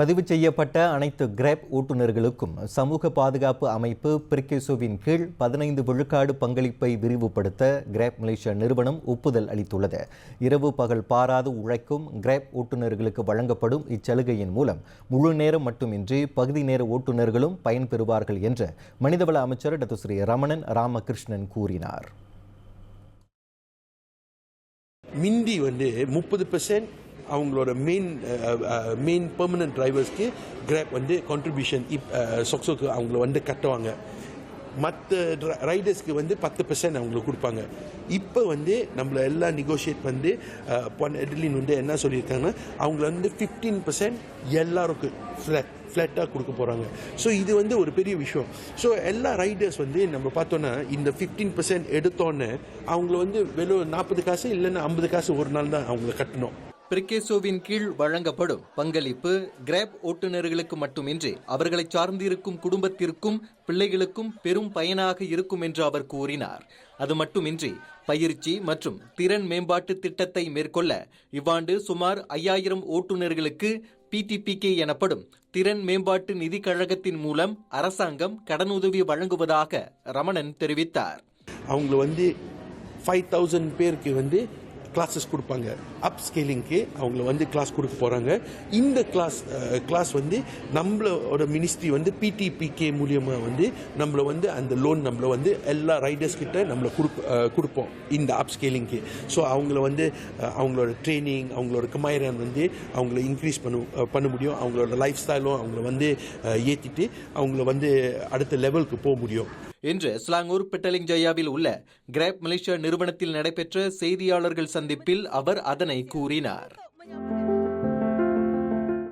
பதிவு செய்யப்பட்ட அனைத்து கிரேப் ஓட்டுநர்களுக்கும் சமூக பாதுகாப்பு அமைப்பு பிரிகேசோவின் கீழ் பதினைந்து விழுக்காடு பங்களிப்பை விரிவுபடுத்த கிரேப் மலேசியா நிறுவனம் ஒப்புதல் அளித்துள்ளது. இரவு பகல் பாராது உழைக்கும் கிரேப் ஓட்டுநர்களுக்கு வழங்கப்படும் இச்சலுகையின் மூலம் முழு நேரம் மட்டுமின்றி பகுதி நேர ஓட்டுநர்களும் பயன்பெறுவார்கள் என்று மனிதவள அமைச்சர் டாக்டர் ஸ்ரீ ரமணன் ராமகிருஷ்ணன் கூறினார். மிந்தி வந்து முப்பது பெர்சன்ட் அவங்களோட மெயின் மெயின் பெர்மனன்ட் டிரைவர்ஸ்க்கு கிராப் வந்து கான்ட்ரிபியூஷன் இப் சொக்ஸோக்கு அவங்கள வந்து கட்டுவாங்க. மற்ற ரைடர்ஸ்க்கு வந்து பத்து பெர்சன்ட் அவங்களுக்கு கொடுப்பாங்க. இப்போ வந்து நம்மள எல்லாம் நெகோஷியேட் வந்து பொன் எட்லின் வந்து என்ன சொல்லியிருக்காங்கன்னா அவங்கள வந்து ஃபிஃப்டீன் பர்சன்ட் எல்லாருக்கும் ஃப்ளாட் ஃப்ளாட்டாக கொடுக்க போகிறாங்க ஸோ இது வந்து ஒரு பெரிய விஷயம். ஸோ எல்லா ரைடர்ஸ் வந்து நம்ம பார்த்தோன்னா இந்த ஃபிஃப்டீன் பர்சன்ட் எடுத்தோன்னே அவங்கள வந்து வெறும் நாற்பது காசு இல்லைன்னா ஐம்பது காசு ஒரு நாள் தான் அவங்கள கட்டணும். பிரிகேசோவின் கீழ் வழங்கப்படும் பங்களிப்பு கிராப் ஓட்டுநர்களுக்கு மட்டுமின்றி அவர்களை சார்ந்திருக்கும் குடும்பத்திற்கும் பிள்ளைகளுக்கும் பெரும் பயனாக இருக்கும் என்று அவர் கூறினார். அது மட்டுமின்றி பயிற்சி மற்றும் திறன் மேம்பாட்டு திட்டத்தை மேற்கொள்ள இவ்வாண்டு சுமார் ஐயாயிரம் ஓட்டுநர்களுக்கு பிடிபிகே எனப்படும் திறன் மேம்பாட்டு நிதிக் கழகத்தின் மூலம் அரசாங்கம் கடனுதவி வழங்குவதாக ரமணன் தெரிவித்தார். அவங்க வந்து ஃபைவ் தௌசண்ட் பேருக்கு வந்து கிளாஸஸ் கொடுப்பாங்க. அப் ஸ்கேலிங்க்கு அவங்கள வந்து கிளாஸ் கொடுக்க போகிறாங்க இந்த கிளாஸ் கிளாஸ் வந்து நம்மளோட மினிஸ்ட்ரி வந்து பிடிபிகே மூலியமாக வந்து நம்மள வந்து அந்த லோன் நம்மள வந்து எல்லா ரைடர்ஸ் கிட்ட நம்மள கொடுப்ப கொடுப்போம் இந்த அப் ஸ்கேலிங்க்கு ஸோ அவங்கள வந்து அவங்களோட ட்ரைனிங் அவங்களோட கமாயிரன் வந்து அவங்கள இன்க்ரீஸ் பண்ண பண்ண முடியும். அவங்களோட லைஃப் ஸ்டைலும் அவங்கள வந்து ஏற்றிட்டு அவங்கள வந்து அடுத்த லெவலுக்கு போக முடியும். இன்று ஸ்லாங்கூர் பிட்டலிங் ஜயாவில் உள்ள கிராப் மலேசியா நிறுவனத்தில் நடைபெற்ற செய்தியாளர்கள் சந்திப்பில் அவர் அதனை கூறினார்.